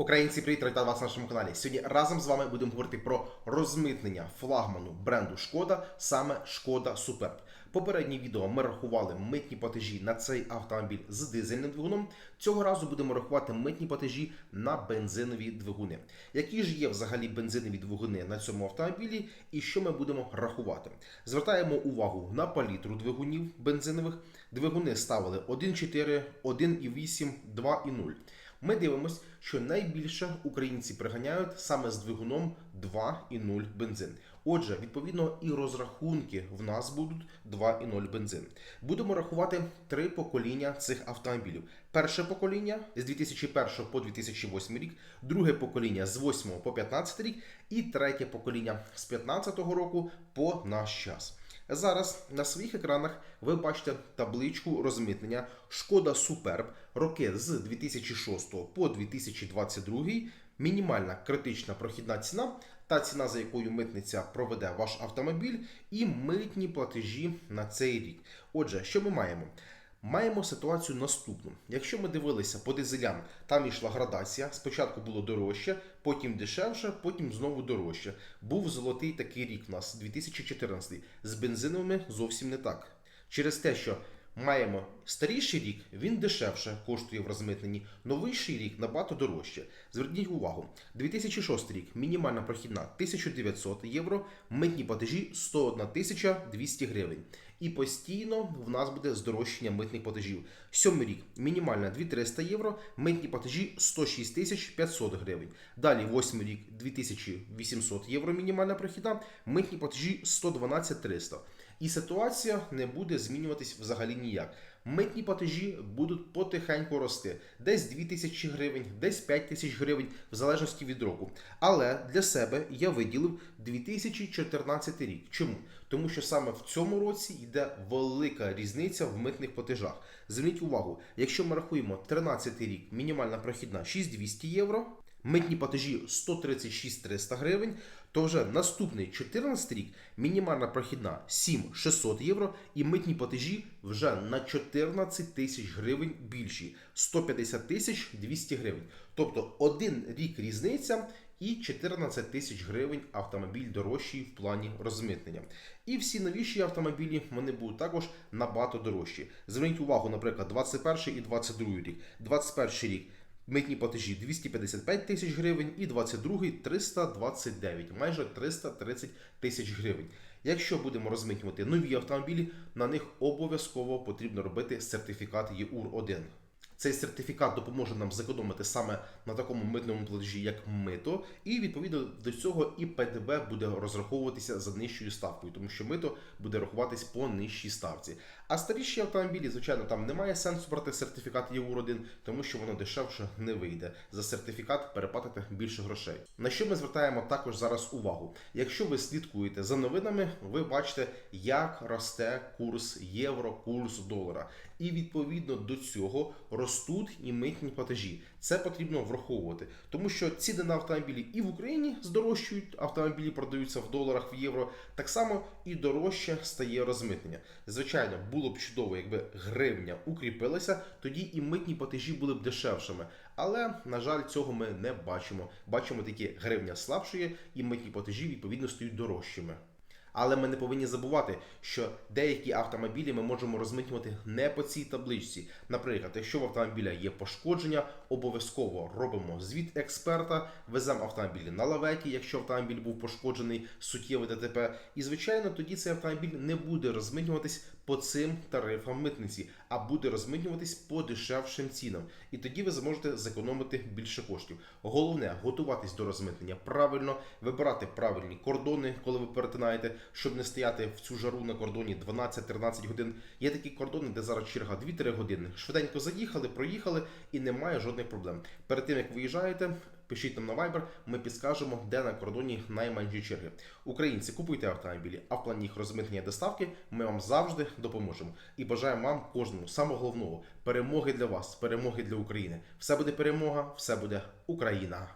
Українці, привіт, вітаю вас на нашому каналі. Сьогодні разом з вами будемо говорити про розмитнення флагману бренду Шкода, саме Шкода Superb. Попереднє відео ми рахували митні платежі на цей автомобіль з дизельним двигуном. Цього разу будемо рахувати митні платежі на бензинові двигуни. Які ж є взагалі бензинові двигуни на цьому автомобілі, і що ми будемо рахувати? Звертаємо увагу на палітру двигунів бензинових. Двигуни ставили 1.4, 1.8, 2.0. Ми дивимося, що найбільше українці приганяють саме з двигуном 2,0 бензин. Отже, відповідно, і розрахунки в нас будуть 2,0 бензин. Будемо рахувати три покоління цих автомобілів. Перше покоління з 2001 по 2008 рік, друге покоління з 8 по 15 рік, і третє покоління з 15 року по наш час. Зараз на своїх екранах ви бачите табличку розмитнення Шкода Суперб роки з 2006 по 2022, мінімальна критична прохідна ціна, та ціна, за якою митниця проведе ваш автомобіль, і митні платежі на цей рік. Отже, що ми маємо? Маємо ситуацію наступну. Якщо ми дивилися по дизелям, там йшла градація. Спочатку було дорожче, потім дешевше, потім знову дорожче. Був золотий такий рік у нас, 2014. З бензиновими зовсім не так. Через те, що маємо старіший рік, він дешевше коштує в розмитненні, новіший рік набагато дорожче. Зверніть увагу, 2006 рік мінімальна прохідна 1900 євро, митні платежі 101 200 гривень. І постійно в нас буде здорожчання митних платежів. Сьомий рік мінімальна 2300 євро, митні платежі 106 500 гривень. Далі восьмий рік 2800 євро мінімальна прохідна, митні платежі 112 300. І ситуація не буде змінюватись взагалі ніяк. Митні платежі будуть потихеньку рости. Десь 2 тисячі гривень, десь 5 тисяч гривень, в залежності від року. Але для себе я виділив 2014 рік. Чому? Тому що саме в цьому році йде велика різниця в митних платежах. Зверніть увагу, якщо ми рахуємо 13 рік, мінімальна прохідна 6200 євро. Митні платежі 136 300 гривень, то вже наступний 14 рік мінімальна прохідна 7 600 євро, і митні платежі вже на 14 тисяч гривень більші 150 тисяч 200 гривень. Тобто один рік різниця і 14 тисяч гривень автомобіль дорожчий в плані розмитнення. І всі новіші автомобілі вони будуть також набагато дорожчі. Зверніть увагу, наприклад, 21 і 22 рік. 21 рік. Митні платежі 255 тисяч гривень і 22 329, майже 330 тисяч гривень. Якщо будемо розмитнювати нові автомобілі, на них обов'язково потрібно робити сертифікат ЄУР-1. Цей сертифікат допоможе нам зекономити саме на такому митному платежі, як мито, і відповідно до цього і ПДВ буде розраховуватися за нижчою ставкою, тому що мито буде рахуватись по нижчій ставці. А старіші автомобілі, звичайно, там немає сенсу брати сертифікат ЄУР-1, тому що воно дешевше не вийде. За сертифікат переплатити більше грошей. На що ми звертаємо також зараз увагу? Якщо ви слідкуєте за новинами, ви бачите, як росте курс євро, курс долара. І відповідно до цього ростуть і митні платежі. Це потрібно враховувати, тому що ціни на автомобілі і в Україні здорожчують, автомобілі продаються в доларах в євро. Так само і дорожче стає розмитнення. Звичайно, було б чудово, якби гривня укріпилася, тоді і митні платежі були б дешевшими. Але на жаль, цього ми не бачимо. Бачимо тільки гривня слабшує, і митні платежі відповідно стають дорожчими. Але ми не повинні забувати, що деякі автомобілі ми можемо розмитнювати не по цій табличці. Наприклад, якщо в автомобіля є пошкодження, обов'язково робимо звіт експерта, веземо автомобіль на лаветі, якщо автомобіль був пошкоджений суттєвий ДТП. І звичайно, тоді цей автомобіль не буде розмитнюватись по цим тарифам митниці, а буде розмитнюватись по дешевшим цінам. І тоді ви зможете зекономити більше коштів. Головне готуватись до розмитнення правильно, вибирати правильні кордони, коли ви перетинаєте, щоб не стояти в цю жару на кордоні 12-13 годин. Є такі кордони, де зараз черга 2-3 години. Швиденько заїхали, проїхали і немає жодних проблем. Перед тим як виїжджаєте. Пишіть нам на Viber, ми підскажемо, де на кордоні найменші черги. Українці, купуйте автомобілі, а в плані їх розмитнення доставки ми вам завжди допоможемо. І бажаємо вам кожному самого головного перемоги для вас, перемоги для України. Все буде перемога, все буде Україна.